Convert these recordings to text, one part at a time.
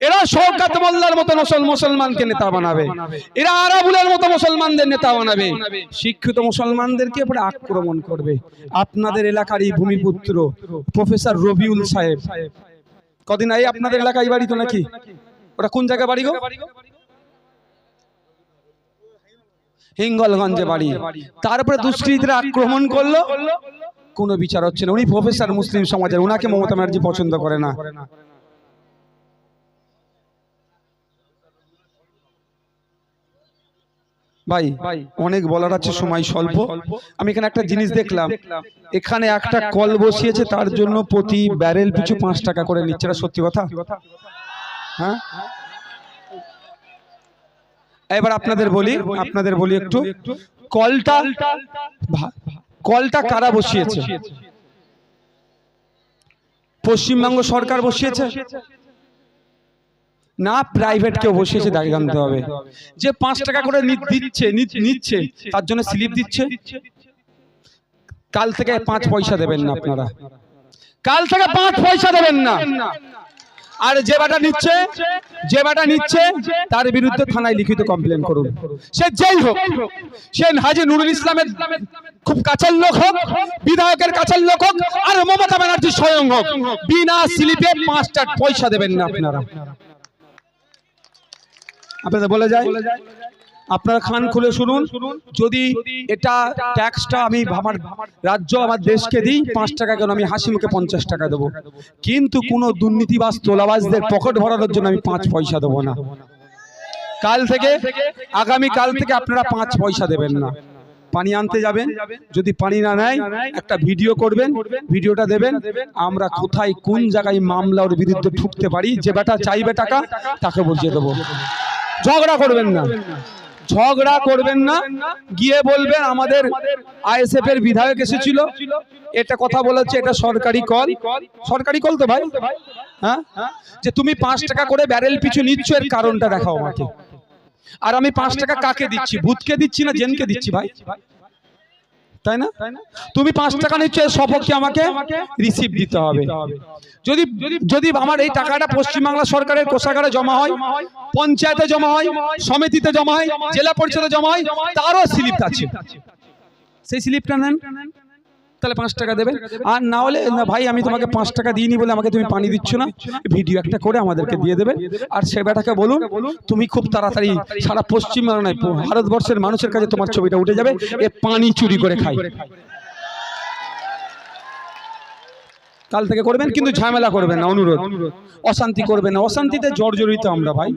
এরা শওকাত মোল্লার মতো মুসল- মুসলমানকে নেতা বানাবে। এরা আরাবুলের মতো মুসলমানদের নেতা বানাবে। শিক্ষিত মুসলমানদেরকে এবারে আক্রমণ করবে। আপনাদের এলাকার এই ভূমিপুত্র, প্রফেসর রবিউল সাহেব। কদিন আগে আপনাদের এলাকায় বাড়ি তো নাকি? ওটা কোন জায়গায় বাড়ি গো? হিঙ্গলগঞ্জে বাড়ি। তারপরে দুষ্কৃতীরা আক্রমণ করল। কোনো বিচার হচ্ছে না। উনি প্রফেসর মুসলিম সমাজের। উনাকে মমতা ব্যানার্জি পছন্দ করে না। ভাই, অনেক বলার আছে, সময় স্বল্প। আমি এখানে একটা জিনিস দেখলাম। এখানে একটা কল বসিয়েছে, তার জন্য প্রতি ব্যারেল পিছু পাঁচ টাকা করে নিচ্ছে সত্যি কথা? হ্যাঁ? এবার আপনাদের বলি আপনাদের বলি একটু। কলটা কলটা কারা বসিয়েছে? পশ্চিমবঙ্গ সরকার বসিয়েছে? না প্রাইভেট কেউ বসিয়েছে দাঁড়িয়ে জানতে হবে। যে পাঁচ টাকা করে দিচ্ছে নিচ্ছে তার জন্য স্লিপ দিচ্ছে। কাল থেকে পাঁচ পয়সা দেবেন না আপনারা। কাল থেকে পাঁচ পয়সা দেবেন না। আর যে বাটা নিচ্ছে যে বাটা নিচ্ছে তার বিরুদ্ধে থানায় লিখিত কমপ্লেন করুন। সে যেই হোক সে হাজি নুরুল ইসলামের খুব কাছের লোক হোক বিধায়কের কাছের লোক হোক আর মমতা ব্যানার্জি স্বয়ং হোক। বিনা স্লিপে পাঁচটা পয়সা দেবেন না আপনারা। আপনাদের বলে যায় আপনারা খান খুলে শুনুন। যদি এটা ট্যাক্সটা আমি আমার রাজ্য আমার দেশকে দিই পাঁচ টাকা কেন আমি হাসি মুখে পঞ্চাশ টাকা দেবো? কিন্তু কোনো দুর্নীতিবাস তোলাবাজদের পকেট ভরানোর জন্য আমি পাঁচ পয়সা দেবো না। কাল থেকে আগামী কাল থেকে আপনারা পাঁচ পয়সা দেবেন না। পানি আনতে যাবেন যদি পানি না নেয় একটা ভিডিও করবেন ভিডিওটা দেবেন আমরা কোথায় কোন জায়গায় মামলা ওর বিরুদ্ধে ঠুকতে পারি যে বেটা চাইবে টাকা তাকে বুঝিয়ে দেবো। ঝগড়া করবেন না। ঝগড়া করবেন না। গিয়ে বলবেন আমাদের আইএসএফ এর বিধায়ক এসেছিল। এটা কথা বলেছে, এটা সরকারি কল। সরকারি কল তো ভাই। হ্যাঁ? যে তুমি পাঁচ টাকা করে ব্যারেল পিছু নিচ্ছ, এর কারণটা দেখাও আমাকে। আর আমি পাঁচ টাকা কাকে দিচ্ছি? ভূতকে দিচ্ছি না জেনকে দিচ্ছি ভাই? তাই না? তুমি পাঁচ টাকা নিচ্ছ এর সপক্ষে আমাকে রিসিভ দিতে হবে। যদি যদি আমার এই টাকাটা পশ্চিমবাংলা সরকারের কোষাগারে জমা হয় পঞ্চায়েতে জমা হয় সমিতিতে জমা হয় জেলা পরিষদে জমা হয় তারও স্লিপ আছে। সেই স্লিপটা নেন। তাহলে পাঁচ টাকা দেবেন আর না হলে, না ভাই, আমি তোমাকে পাঁচ টাকা দিইনি বলে আমাকে তুমি পানি দিচ্ছ না। ভিডিও একটা করে আমাদেরকে দিয়ে দেবে। আর সে বেটাকে বলুন, তুমি খুব তাড়াতাড়ি সারা পশ্চিমবাংলা নয় ভারতবর্ষের মানুষের কাছে তোমার ছবিটা উঠে যাবে। এ পানি চুরি করে খাই কাল থেকে করবেন, কিন্তু ঝামেলা করবেন না, অনুরোধ। অশান্তি করবেন না। অশান্তিতে জর্জরিত আমরা, ভাই।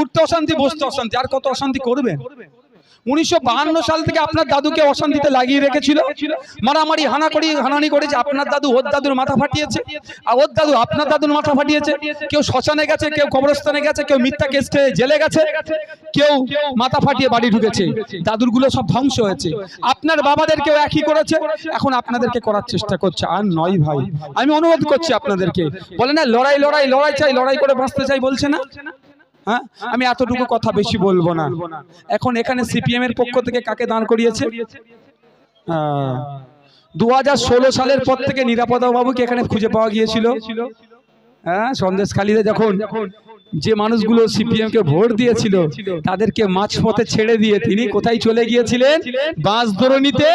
উঠতে অশান্তি, বসতে অশান্তি। আর কত অশান্তি করবেন উনিশশো সাল থেকে আপনার দাদুকে অশান্তিতে লাগিয়ে রেখেছিল। মারামারি হানাকড়ি হানানি করেছে, আপনার দাদু, ওর দাদুর মাথা ফাটিয়েছে। আর ওর দাদু, আপনার দাদুর মাথা ফাটিয়েছে। কেউ শ্মশানে গেছে, কেউ কবরস্থানে গেছে, কেউ মিথ্যা কেস খেয়ে জেলে গেছে। কেউ মাথা ফাটিয়ে বাড়ি ঢুকেছে। দাদুরগুলো সব ধ্বংস হয়েছে। আপনার বাবাদের কেউ একই করেছে। এখন আপনাদেরকে করার চেষ্টা করছে। আর নয় ভাই, আমি অনুরোধ করছি আপনাদেরকে। বলে না, লড়াই লড়াই লড়াই চাই, লড়াই করে বাঁচতে চাই বলছে না? হ্যাঁ? আমি এতটুকু কথা বেশি বলব না। এখন এখানে সিপিএম এর পক্ষ থেকে কাকে দাঁড় করিয়েছে? দু হাজার ষোলো সালের পর থেকে নিরাপদা বাবুকে এখানে খুঁজে পাওয়া গিয়েছিল। হ্যাঁ সন্দেশ খালিদে যখন যে মানুষগুলো সিপিএম কে ভোট দিয়েছিল, তাদেরকে মাঝপথে ছেড়ে দিয়ে তিনি কোথায় চলে গিয়েছিলেন? বাস বাঁশধরণীতে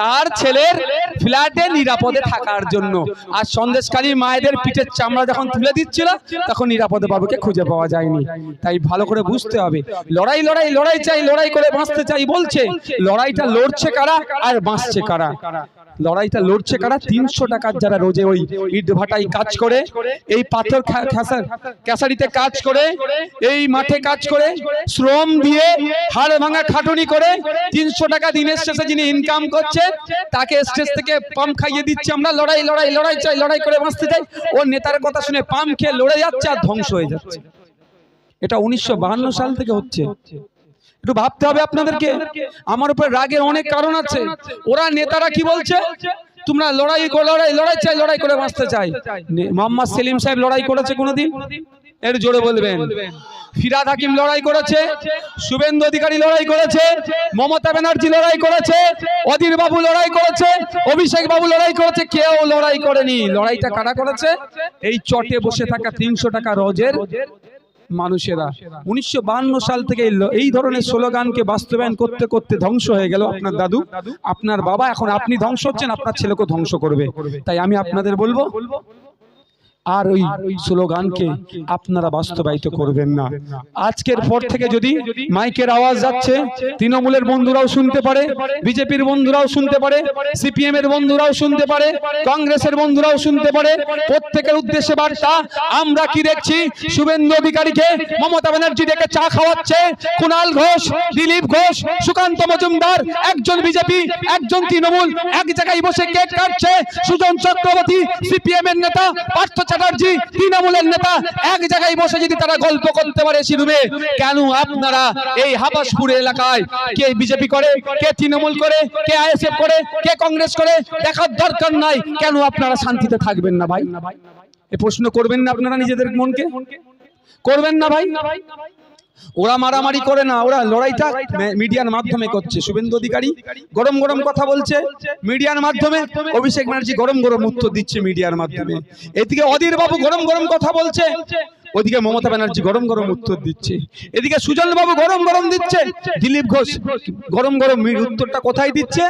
তার ছেলের ফ্ল্যাটে নিরাপদে থাকার জন্য। আর সন্দেশকালী মায়েদের পিঠের চামড়া যখন তুলে দিচ্ছিল, তখন নিরাপদে বাবুকে খুঁজে পাওয়া যায়নি। তাই ভালো করে বুঝতে হবে, লড়াই লড়াই লড়াই চাই, লড়াই করে বাঁচতে চাই বলছে, লড়াইটা লড়ছে কারা আর বাঁচছে কারা? লড়াইটা লড়ছে কারা? তিনশো টাকার যারা রোজে ওই ইট ভাটাই কাজ করে এই পাথর ক্যাসারিতে কাজ করে এই মাঠে কাজ করে শ্রম দিয়ে হাড় ভাঙা খাটুনি করে তিনশো টাকা দিনের শেষে যিনি ইনকাম করছে তাকে স্টেজ থেকে পাম্প খাইয়ে দিচ্ছে আমরা লড়াই লড়াই লড়াই চাই লড়াই করে বাঁচতে চাই। ওর নেতার কথা শুনে পাম্প খেয়ে লড়ে যাচ্ছে আর ধ্বংস হয়ে যাচ্ছে। এটা উনিশশো সাল থেকে হচ্ছে। একটু ভাবতে হবে আপনাদেরকে। আমার উপর রাগের অনেক কারণ আছে। ওরা নেতারা কি বলছে? তোমরা লড়াই করো, লড়াই লড়াই চাই লড়াই করে বাঁচতে চাই। মোহাম্মদ সেলিম সাহেব লড়াই করেছে কোনোদিন? এর জোরে বলবেন। ফিরাদ হাকিম লড়াই করেছে। শুভেন্দু অধিকারী লড়াই করেছে। মমতা ব্যানার্জি লড়াই করেছে। অধীর বাবু লড়াই করেছে। অভিষেক বাবু লড়াই করেছে। কেউ লড়াই করেনি। লড়াইটা কারা করেছে? এই চটে বসে থাকা তিনশো টাকা রোজের মানুষেরা। উনিশশো সাল থেকে এই এই ধরনের স্লোগানকে বাস্তবায়ন করতে করতে ধ্বংস হয়ে গেল আপনার দাদু। আপনার বাবা এখন আপনি ধ্বংস হচ্ছেন আপনার ছেলেকে ধ্বংস করবে। তাই আমি আপনাদের বলব আর ওই স্লোগানকে আপনারা বাস্তবায়িত করবেন না। আজকের পর থেকে যদি মাইকের আওয়াজ যাচ্ছে তৃণমূলের বন্ধুরাও শুনতে পারে বিজেপির বন্ধুরাও শুনতে পারে সিপিএম এর বন্ধুরাও শুনতে পারে কংগ্রেসের বন্ধুরাও শুনতে পারে প্রত্যেকের উদ্দেশ্যে বার্তা আমরা কি দেখছি? শুভেন্দু অধিকারীকে মমতা ব্যানার্জি ডেকে চা খাওয়াচ্ছে কুণাল ঘোষ দিলীপ ঘোষ সুকান্ত মজুমদার একজন বিজেপি একজন তৃণমূল এক জায়গায় বসে কেক কাটছে সুজন চক্রবর্তী সিপিএম এর নেতা পার্থ চ্যাটার্জি তৃণমূলের নেতা, এক জায়গায় বসে যদি তারা গল্প করতে পারে শিরুমে, কেন আপনারা এই হাবাসপুর এলাকায় কে বিজেপি করে, কে তৃণমূল করে, কে আইএসএফ করে, কে কংগ্রেস করে, দেখার দরকার নাই, কেন আপনারা শান্তিতে থাকবেন না ভাই? এ প্রশ্ন করবেন না আপনারা নিজেদের মনকে? করবেন না ভাই? ওরা মারামারি করে না ওরা লড়াইটা মিডিয়ার মাধ্যমে করছে। শুভেন্দু অধিকারী গরম গরম কথা বলছে। মিডিয়ার মাধ্যমে অভিষেক ব্যানার্জি গরম গরম উত্তর দিচ্ছে মিডিয়ার মাধ্যমে। এদিকে অধীর বাবু গরম গরম কথা বলছে। ওদিকে মমতা ব্যানার্জি গরম গরম উত্তর দিচ্ছে। এদিকে সুজন বাবু গরম গরম দিচ্ছে। দিলীপ ঘোষ গরম গরম উত্তরটা কোথায় দিচ্ছে?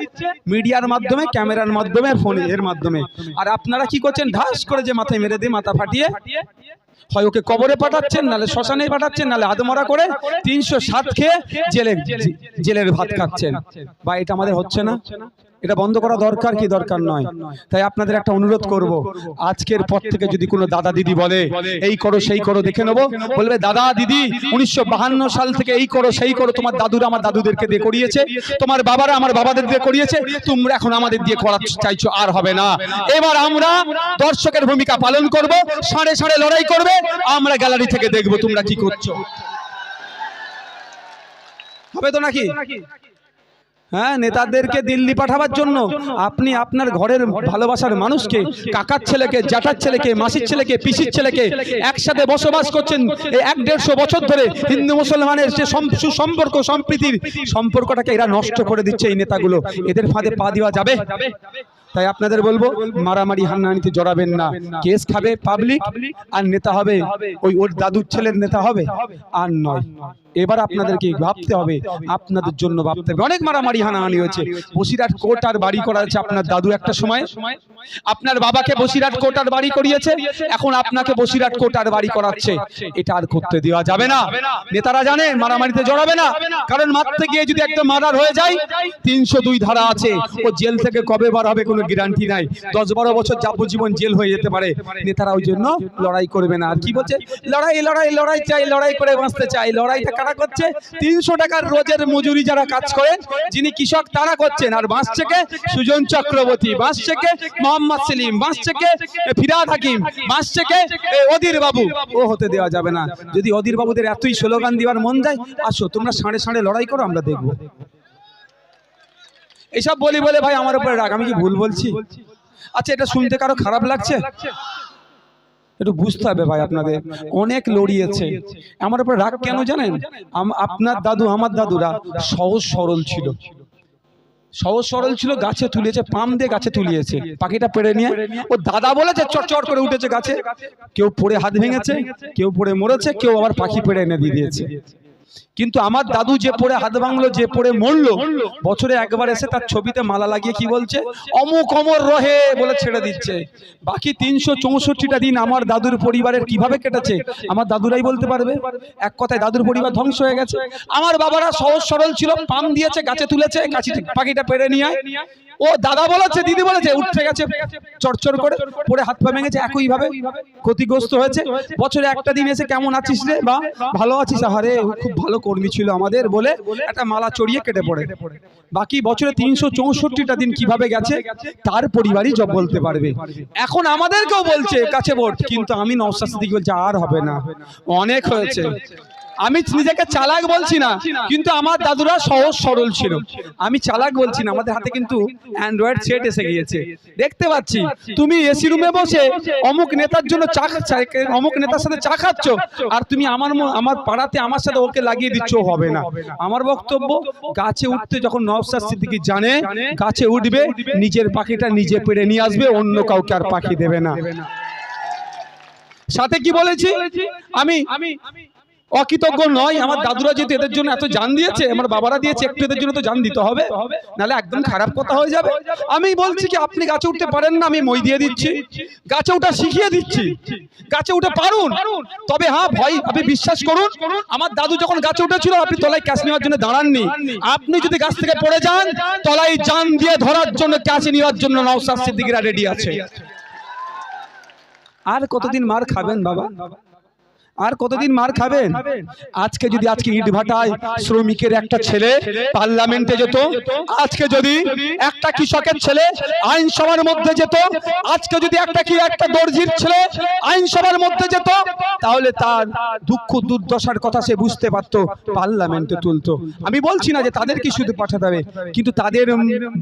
মিডিয়ার মাধ্যমে ক্যামেরার মাধ্যমে আর ফোনে এর মাধ্যমে। আর আপনারা কি করছেন? ঢাস করে যে মাথায় মেরে দিয়ে মাথা ফাটিয়ে হয় ওকে কবরে পাঠাচ্ছেন, নালে শ্মশানে পাঠাচ্ছেন, নালে আদমরা করে তিনশো সাত খেয়ে জেলে জেলের ভাত খাচ্ছেন। বা এটা আমাদের হচ্ছে না? এটা বন্ধ করা দরকার কি দরকার নয়? তাই আপনাদের একটা অনুরোধ করব। আজকের পর থেকে যদি কোনো দাদা দিদি বলে এই করো সেই করো দেখে নেব বলবে দাদা দিদি উনিশশো সাল থেকে এই করো সেই করো তোমার দাদুরা আমার দাদুদেরকে দিয়ে করিয়েছে তোমার বাবারা আমার বাবাদের দিয়ে করিয়েছে তোমরা এখন আমাদের দিয়ে করা চাইছো আর হবে না। এবার আমরা দর্শকের ভূমিকা পালন করব সাড়ে সাড়ে লড়াই করবে আমরা গ্যালারি থেকে দেখব তোমরা কি করছ। হবে তো নাকি? হ্যাঁ নেতাদেরকে দিল্লি পাঠাবার জন্য। আপনি আপনার ঘরের ভালোবাসার মানুষকে কাকার ছেলেকে জ্যাঠার ছেলেকে মাসির ছেলেকে পিসির ছেলেকে একসাথে বসবাস করছেন এই এক দেড়শো বছর ধরে হিন্দু মুসলমানের যে সম- সুসম্পর্ক সম্প্রীতির সম্পর্কটাকে এরা নষ্ট করে দিচ্ছে এই নেতাগুলো। এদের ফাঁদে পা দেওয়া যাবে। তাই আপনাদের বলব মারামারি হান্নাহানিতে জড়াবেন না। কেস খাবে পাবলিক আর নেতা হবে ওই ওর দাদুর ছেলের নেতা হবে আর নয়। এবার আপনাদেরকে ভাবতে হবে আপনাদের জন্য ভাবতে হবে। অনেক মারামারি হানাহানি হয়েছে। বসিরহাট কোর্ট আর বাড়ি করা আছে। আপনার দাদু একটা সময়। আপনার বাবাকে বসিরহাট কোর্ট আর বাড়ি করিয়েছে। এখন আপনাকে বসিরহাট কোর্ট আর বাড়ি করাচ্ছে। এটা আর করতে দেওয়া যাবে না। নেতারা জানে মারামারিতে জড়াবে না। কারণ মারতে গিয়ে যদি একটা মার্ডার হয়ে যায় তিনশো দুই ধারা আছে। ও জেল থেকে কবে বার হবে কোনো গ্যারান্টি নাই। দশ বারো বছর যাবজ্জীবন জেল হয়ে যেতে পারে। নেতারা ওই জন্য লড়াই করবে না। আর কি বলছে লড়াই লড়াই লড়াই চাই লড়াই করে বাঁচতে চাই লড়াইটা কারা করছে? তিনশো টাকার রোজের মজুরি যারা কাজ করেন যিনি কৃষক তারা করছেন। আর বাঁচছে থেকে সুজন চক্রবর্তী বাঁচছে থেকে মোহাম্মদ সেলিম বাঁচছে থেকে ফিরাদ হাকিম বাঁচছে কে এ, অধীর বাবু। ও হতে দেওয়া যাবে না। যদি অধীর বাবুদের এতই স্লোগান দেওয়ার মন যায় আসো তোমরা সাড়ে সাড়ে লড়াই করো আমরা দেখব। এইসব বলি বলে ভাই আমার উপরে রাগ আমি কি ভুল বলছি? আচ্ছা এটা শুনতে কারও খারাপ লাগছে? একটু বুঝতে হবে ভাই আপনাদের। অনেক লড়িয়েছে। আমার উপরে রাগ কেন জানেন? আপনার দাদু, আমার দাদুরা সহজ সরল ছিল। সহজ সরল ছিল, গাছে তুলিয়েছে পাম দিয়ে গাছে তুলিয়েছে। পাখিটা পেড়ে নিয়ে, ও দাদা বলেছে চট করে উঠেছে গাছে। কেউ পড়ে হাত ভেঙেছে, কেউ পড়ে মরেছে, কেউ আবার পাখি পেড়ে এনে দিয়ে দিয়েছে। কিন্তু আমার দাদু যে পড়ে হাত ভাঙলো যে পড়ে মরলো বছরে একবার এসে তার ছবিতে মালা লাগিয়ে কি বলছে? অমুক অমর রহে বলে ছেড়ে দিচ্ছে। বাকি তিনশো চৌষট্টিটা দিন আমার দাদুর পরিবারের কীভাবে কেটেছে? আমার দাদুরাই বলতে পারবে? এক কথায় দাদুর পরিবার ধ্বংস হয়ে গেছে। আমার বাবারা সহজ সরল ছিল পাম দিয়েছে গাছে তুলেছে গাছি পাখিটা পেরে নিয়ে। ও দাদা বলেছে, দিদি বলেছে উঠে গেছে, চড়চড় করে পরে হাত পা ভেঙেছে একইভাবে ক্ষতিগ্রস্ত হয়েছে। বছরে একটা দিন এসে কেমন আছিস রে, বা ভালো আছিস? আহারে খুব ভালো কর্মী ছিল আমাদের বলে একটা মালা চড়িয়ে কেটে পড়ে। বাকি বছরে তিনশো চৌষট্টিটা দিন কীভাবে গেছে, তার পরিবারই জব বলতে পারবে। এখন আমাদেরকেও বলছে, কাছে ভোট, কিন্তু আমি নওশাদ সিদ্দিকী বলছি, আর হবে না। অনেক হয়েছে। আমি নিজেকে চালাক বলছি না কিন্তু আমার দাদুরা সহজ সরল ছিল। আমি চালাক বলছি না আমাদের হাতে কিন্তু অ্যান্ড্রয়েড সেট এসে গিয়েছে। দেখতে পাচ্ছি তুমি এসি রুমে বসে অমুক নেতার জন্য চা অমুক নেতার সাথে চা খাচ্ছ আর তুমি আমার আমার পাড়াতে আমার সাথে ওকে লাগিয়ে দিচ্ছ হবে না। আমার বক্তব্য গাছে উঠতে যখন নবসার সিদ্দিকি জানে গাছে উঠবে নিজের পাখিটা নিজে পেড়ে নিয়ে আসবে অন্য কাউকে আর পাখি দেবে না। সাথে কি বলেছি? আমি অকৃতজ্ঞ নয় আমার দাদুরা যেহেতু এদের জন্য এত জান দিয়েছে আমার বাবারা দিয়েছে একটু এদের জন্য তো জান দিতে হবে। নাহলে একদম খারাপ কথা হয়ে যাবে। আমি বলছি কি আপনি গাছে উঠতে পারেন না আমি মই দিয়ে দিচ্ছি। গাছে উঠা শিখিয়ে দিচ্ছি। গাছে উঠে পারুন। তবে হ্যাঁ ভয় আপনি বিশ্বাস করুন আমার দাদু যখন গাছে উঠেছিল আপনি তলায় ক্যাশ নেওয়ার জন্য দাঁড়াননি। আপনি যদি গাছ থেকে পড়ে যান তলায় জান দিয়ে ধরার জন্য ক্যাশ নেওয়ার জন্য নওসাদ সিদ্দিকিরা রেডি আছে আর কতদিন মার খাবেন বাবা আর কতদিন মার খাবেন? আজকে যদি আজকে ইট ভাটায় শ্রমিকের একটা ছেলে পার্লামেন্টে যেত আজকে যদি একটা কৃষকের ছেলে আইনসভার মধ্যে যেত আজকে যদি একটা কি একটা দর্জির ছেলে আইনসভার মধ্যে যেত তাহলে তার দুঃখ দুর্দশার কথা সে বুঝতে পারতো পার্লামেন্টে তুলতো। আমি বলছি না যে তাদেরকে শুধু পাঠাতে হবে কিন্তু তাদের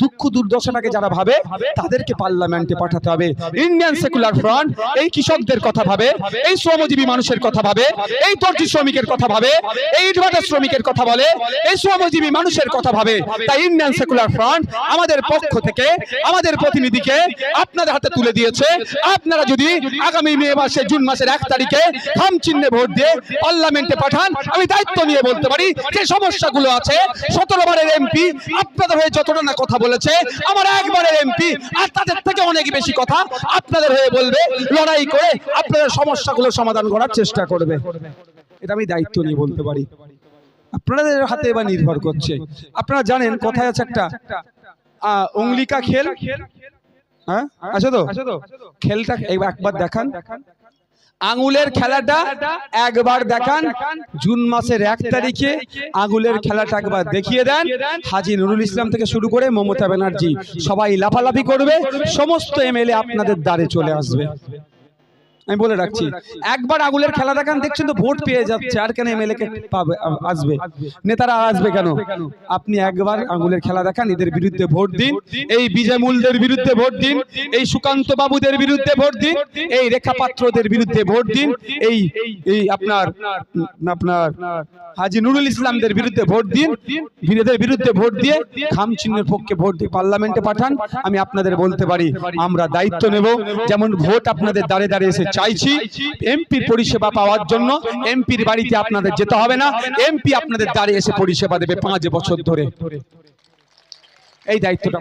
দুঃখ দুর্দশাটাকে যারা ভাবে তাদেরকে পার্লামেন্টে পাঠাতে হবে। ইন্ডিয়ান সেকুলার ফ্রন্ট এই কৃষকদের কথা ভাবে এই শ্রমজীবী মানুষের কথা ভাবে, এই দর্জি শ্রমিকের কথা ভাবে, এই ইটভাটা শ্রমিকের কথা বলে, এই শ্রমজীবী মানুষের কথা ভাবে, তাই ইন্ডিয়ান সেকুলার ফ্রন্ট আমাদের পক্ষ থেকে, আমাদের প্রতিনিধিকে আপনাদের হাতে তুলে দিয়েছে। আপনারা যদি আগামী মে মাসে, জুন মাসের এক তারিখে থাম চিহ্নে ভোট দিয়ে পার্লামেন্টে পাঠান, আমি দায়িত্ব নিয়ে বলতে পারি যে সমস্যাগুলো আছে। সতেরো বারের এমপি আপনাদের হয়ে যতটা না কথা বলেছে, আমার একবারের এমপি আর তাদের থেকে অনেক বেশি কথা আপনাদের হয়ে বলবে। লড়াই করে আপনাদের সমস্যাগুলো সমাধান করার চেষ্টা করবে। এটা আমি দায়িত্ব নিয়ে বলতে পারি। আপনাদের হাতে এবার নির্ভর করছে। আপনারা জানেন কথায় আছে একটা অঙ্গলিকা খেল। হ্যাঁ? আছে তো? খেলটা একবার দেখান। আঙুলের খেলাটা একবার দেখান। জুন মাসের এক তারিখে আঙুলের খেলাটা একবার দেখিয়ে দেন। হাজি নুরুল ইসলাম থেকে শুরু করে মমতা ব্যানার্জি সবাই লাফালাফি করবে। সমস্ত এমএলএ আপনাদের দ্বারে চলে আসবে। আমি বলে রাখছি একবার আঙুলের খেলা দেখান দেখছেন তো ভোট পেয়ে যাচ্ছে আর কেন এমএলএ কে পাবে আসবে। নেতারা আসবে কেন? আপনি একবার আঙুলের খেলা দেখান এদের বিরুদ্ধে ভোট দিন এই বিজয়মূলদের বিরুদ্ধে ভোট দিন এই সুকান্ত বাবুদের বিরুদ্ধে ভোট দিন এই রেখা পাত্রদের বিরুদ্ধে ভোট দিন এই এই আপনার আপনার হাজি নুরুল ইসলামদের বিরুদ্ধে ভোট দিন এদের বিরুদ্ধে ভোট দিয়ে খাম চিহ্নের পক্ষে ভোট দিয়ে পার্লামেন্টে পাঠান আমি আপনাদের বলতে পারি আমরা দায়িত্ব নেব যেমন ভোট আপনাদের দাঁড়ে দাঁড়িয়ে এসে চাইছি এমপির পরিষেবা পাওয়ার জন্য এমপির বাড়িতে আপনাদের যেতে হবে না এমপি আপনাদের দাঁড়িয়ে এসে পরিষেবা দেবে পাঁচ বছর ধরে। এই দায়িত্বটা